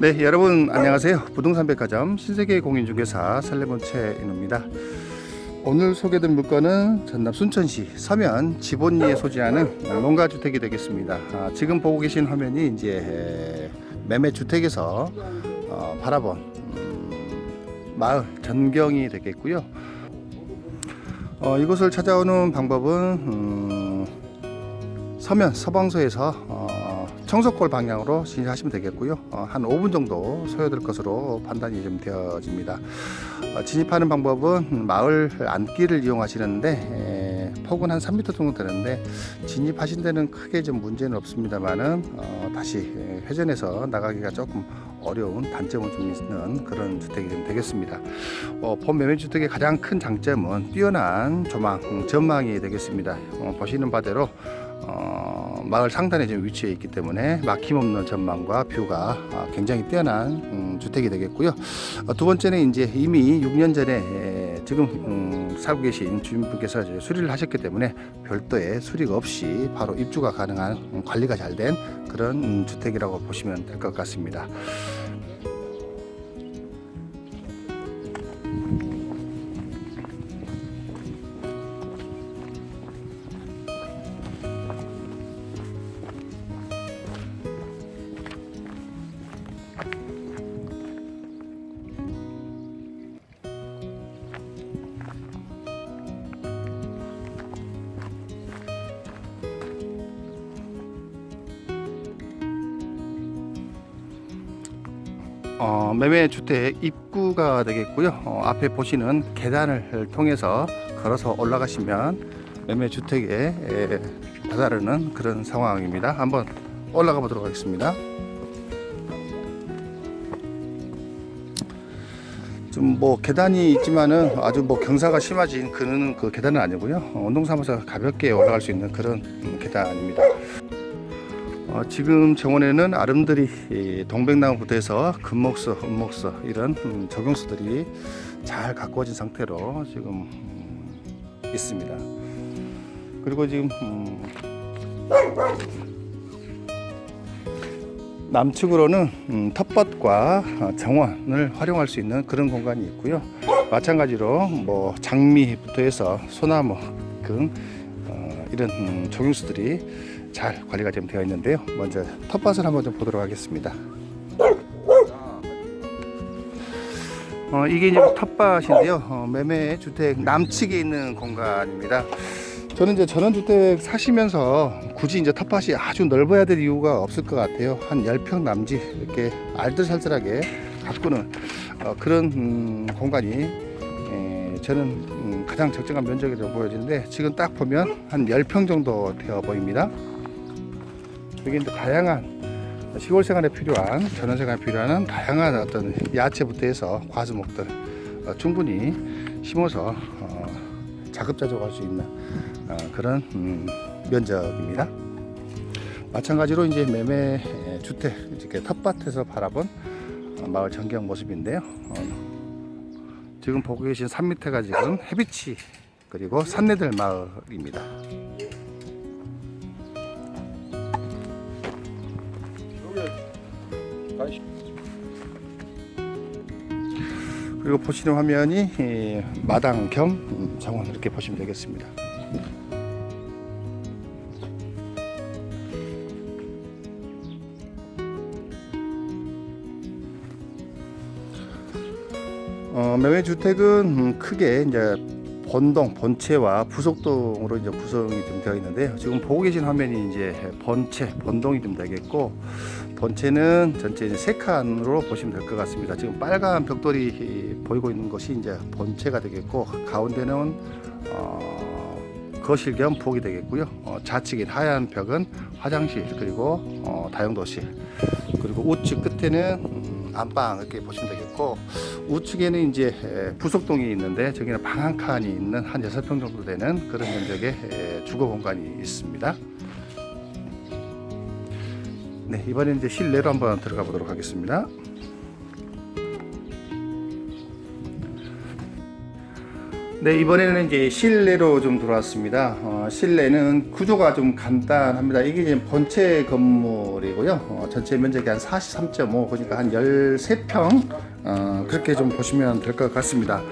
네, 여러분 안녕하세요. 부동산 백화점 신세계 공인중개사 설레본채인입니다. 오늘 소개된 물건은 전남 순천시 서면 지본리에 소재하는 농가 주택이 되겠습니다. 아, 지금 보고 계신 화면이 이제 매매 주택에서 어, 바라본 음, 마을 전경이 되겠고요. 어, 이곳을 찾아오는 방법은 음, 서면 서방서에서 어, 청석골 방향으로 진입하시면 되겠고요. 어, 한 5분 정도 소요될 것으로 판단이 좀 되어집니다. 어, 진입하는 방법은 마을 안길을 이용하시는데 에, 폭은 한 3m 정도 되는데 진입하신 데는 크게 좀 문제는 없습니다만은 어, 다시 에, 회전해서 나가기가 조금 어려운 단점은 좀 있는 그런 주택이 좀 되겠습니다. 어, 본 매매 주택의 가장 큰 장점은 뛰어난 조망 음, 전망이 되겠습니다. 어, 보시는 바대로 어, 마을 상단에 지금 위치해 있기 때문에 막힘없는 전망과 뷰가 아, 굉장히 뛰어난 음, 주택이 되겠고요. 어, 두 번째는 이제 이미 6년 전에 에, 지금 음, 살고 계신 주인분께서 이제 수리를 하셨기 때문에 별도의 수리가 없이 바로 입주가 가능한 음, 관리가 잘 된 그런 음, 주택이라고 보시면 될 것 같습니다. 어, 매매 주택 입구가 되겠고요. 어, 앞에 보시는 계단을 통해서 걸어서 올라가시면 매매 주택에 에, 다다르는 그런 상황입니다. 한번 올라가 보도록 하겠습니다. 좀 뭐 계단이 있지만은 아주 뭐 경사가 심하진 그는 그 계단은 아니고요. 어, 운동 삼아서 가볍게 올라갈 수 있는 그런 음, 계단입니다. 어, 지금 정원에는 아름드리 이 동백나무부터 해서 금목서, 은목서 이런 음, 적용수들이 잘 가꾸어진 상태로 지금 음, 있습니다. 그리고 지금 음, 남측으로는 음, 텃밭과 어, 정원을 활용할 수 있는 그런 공간이 있고요. 마찬가지로 뭐 장미부터 해서 소나무 등 어, 이런 음, 적용수들이 잘 관리가 좀 되어 있는데요. 먼저 텃밭을 한번 좀 보도록 하겠습니다. 어, 이게 이제 텃밭인데요. 어, 매매 주택 남측에 있는 공간입니다. 저는 이제 전원주택 사시면서 굳이 이제 텃밭이 아주 넓어야 될 이유가 없을 것 같아요. 한 10평 남짓 이렇게 알뜰살뜰하게 가꾸는 어, 그런 음, 공간이 에, 저는 음, 가장 적정한 면적이라고 보여지는데 지금 딱 보면 한 10평 정도 되어 보입니다. 여기 이제 다양한 시골 생활에 필요한 전원 생활에 필요한 다양한 어떤 야채부터 해서 과수목들 어, 충분히 심어서 어, 자급자족할 수 있는 어, 그런 음, 면적입니다. 마찬가지로 이제 매매 주택 이렇게 텃밭에서 바라본 어, 마을 전경 모습인데요. 어, 지금 보고 계신 산 밑에가 지금 해비치 그리고 산내들 마을입니다. 그리고 보시는 화면이 이 마당 겸 음, 정원 이렇게 보시면 되겠습니다. 어, 매매 주택은 음, 크게 이제 본동, 본체와 부속동으로 이제 구성이 좀 되어 있는데요. 지금 보고 계신 화면이 이제 본체, 본동이 좀 되겠고 본체는 전체 세 칸으로 보시면 될 것 같습니다. 지금 빨간 벽돌이 보이고 있는 것이 이제 본체가 되겠고 가운데는 어, 거실 겸 부엌이 되겠고요. 어, 좌측인 하얀 벽은 화장실 그리고 어, 다용도실 그리고 우측 끝에는 음, 안방 이렇게 보시면 되겠고 우측에는 이제 에, 부속동이 있는데 저기는 방 한 칸이 있는 한 여섯 평 정도 되는 그런 면적의 에, 주거 공간이 있습니다. 네, 이번엔 이제 실내로 한번 들어가 보도록 하겠습니다. 네 이번에는 이제 실내로 좀 들어왔습니다. 어, 실내는 구조가 좀 간단합니다. 이게 이제 본체 건물이고요. 어, 전체 면적이 한 43.5 그러니까 한 13평 어, 그렇게 좀 보시면 될 것 같습니다.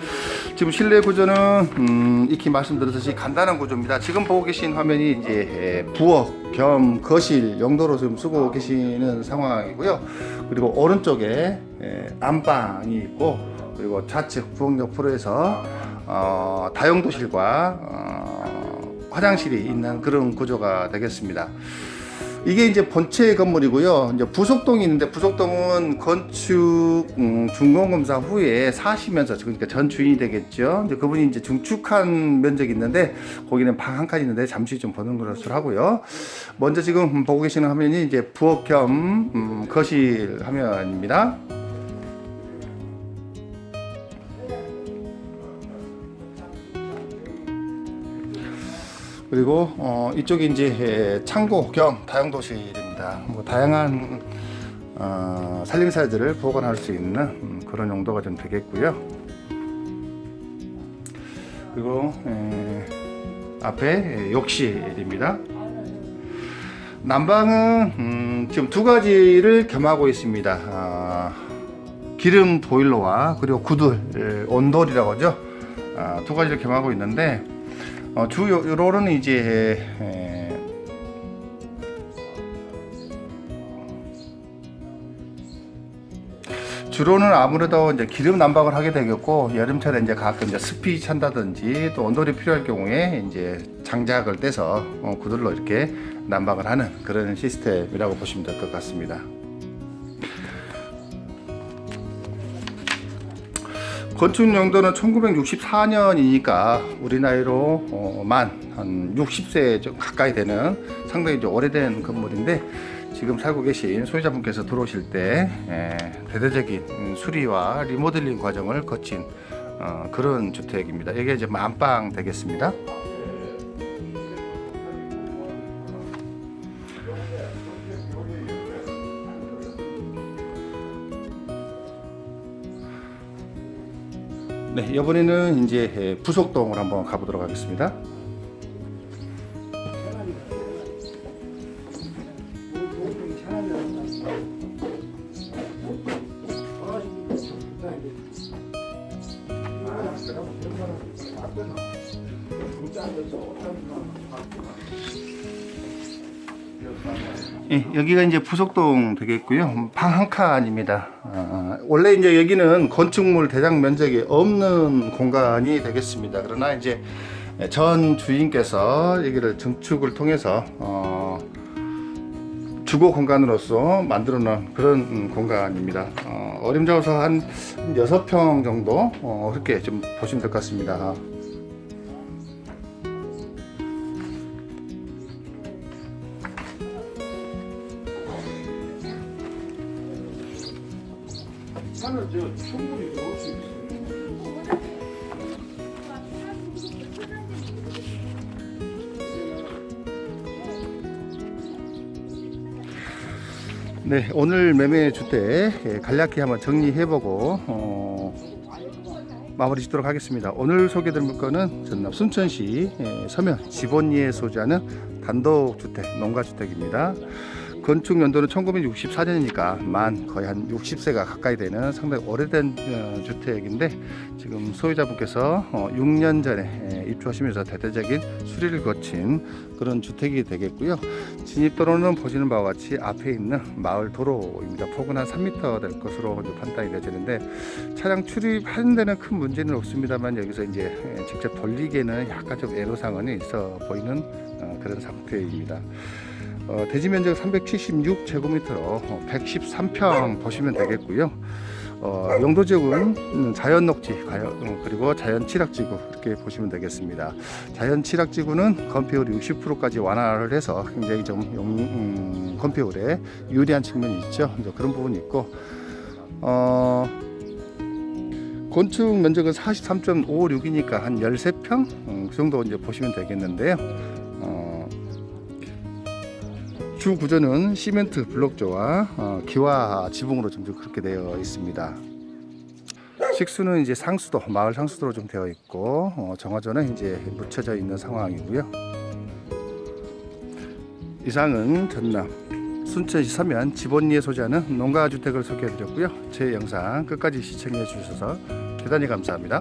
지금 실내 구조는 음, 익히 말씀드렸듯이 간단한 구조입니다. 지금 보고 계신 화면이 이제 에, 부엌 겸 거실 용도로 지금 쓰고 계시는 상황이고요. 그리고 오른쪽에 에, 안방이 있고 그리고 좌측 부엌 옆으로 해서 어, 다용도실과 어, 화장실이 있는 그런 구조가 되겠습니다. 이게 이제 본체 건물이고요. 이제 부속동이 있는데 부속동은 건축 음, 준공 검사 후에 사시면서 그러니까 전 주인이 되겠죠. 이제 그분이 이제 중축한 면적이 있는데 거기는 방 한 칸 있는데 잠시 좀 보는 것으로 하고요. 먼저 지금 보고 계시는 화면이 이제 부엌 겸 음, 거실 화면입니다. 그리고 어, 이쪽이 이제 창고 겸 다용도실입니다. 뭐 다양한 어, 살림살들을 보관할 수 있는 음, 그런 용도가 좀 되겠고요. 그리고 에, 앞에 욕실입니다. 난방은 음, 지금 두 가지를 겸하고 있습니다. 아, 기름 보일러와 그리고 구들 에, 온돌이라고 하죠. 아, 두 가지를 겸하고 있는데 어, 주 요- 요로는 이제 에, 주로는 아무래도 이제 기름 난방을 하게 되겠고 여름철에 이제 가끔 이제 습이 찬다든지 또 온돌이 필요할 경우에 이제 장작을 떼서 어, 구들로 이렇게 난방을 하는 그런 시스템이라고 보시면 될 것 같습니다. 건축 용도는 1964년이니까 우리 나이로 어, 만한 60세 좀 가까이 되는 상당히 좀 오래된 건물인데 지금 살고 계신 소유자분께서 들어오실 때 에, 대대적인 음, 수리와 리모델링 과정을 거친 어, 그런 주택입니다. 이게 이제 안방 되겠습니다. 네, 이번에는 이제 에, 부속동을 한번 가보도록 하겠습니다. 예, 여기가 이제 부속동 되겠고요. 방 한 칸입니다. 아, 원래 이제 여기는 건축물 대장 면적이 없는 공간이 되겠습니다. 그러나 이제 전 주인께서 여기를 증축을 통해서 어, 주거 공간으로서 만들어 놓은 그런 음, 공간입니다. 어, 어림잡아서 한 6평 정도 어, 그렇게 좀 보시면 될 것 같습니다. 산을 저 충분히 넣을 수 있어요. 네, 오늘 매매 주택 예, 간략히 한번 정리해보고 어, 마무리 짓도록 하겠습니다. 오늘 소개드릴 물건은 전남 순천시 예, 서면 지본리에 소지하는 단독 주택, 농가 주택입니다. 건축 연도는 1964년이니까 만 거의 한 60세가 가까이 되는 상당히 오래된 어, 주택인데 지금 소유자분께서 어, 6년 전에 예, 입주하시면서 대대적인 수리를 거친 그런 주택이 되겠고요. 진입도로는 보시는 바와 같이 앞에 있는 마을 도로입니다. 폭은 한 3m 될 것으로 판단이 되지는데 차량 출입하는 데는 큰 문제는 없습니다만 여기서 이제 예, 직접 돌리기에는 약간 좀 애로사항은 있어 보이는 어, 그런 상태입니다. 어, 대지 면적 376제곱미터로 113평 보시면 되겠고요. 어, 용도 지역은 음, 자연 녹지 음, 그리고 자연 칠학지구 이렇게 보시면 되겠습니다. 자연 칠학지구는 건폐율이 60%까지 완화를 해서 굉장히 좀 용, 음, 건폐율에 유리한 측면이 있죠. 그런 부분이 있고 어, 건축 면적은 43.56이니까 한 13평 음, 그 정도 이제 보시면 되겠는데요. 어, 주 구조는 시멘트 블록조와 어, 기와 지붕으로 좀 그렇게 되어 있습니다. 식수는 이제 상수도, 마을 상수도로 좀 되어 있고 어, 정화조는 이제 묻혀져 있는 상황이고요. 이상은 전남 순천시 서면 지본리에 소재하는 농가주택을 소개해드렸고요. 제 영상 끝까지 시청해 주셔서 대단히 감사합니다.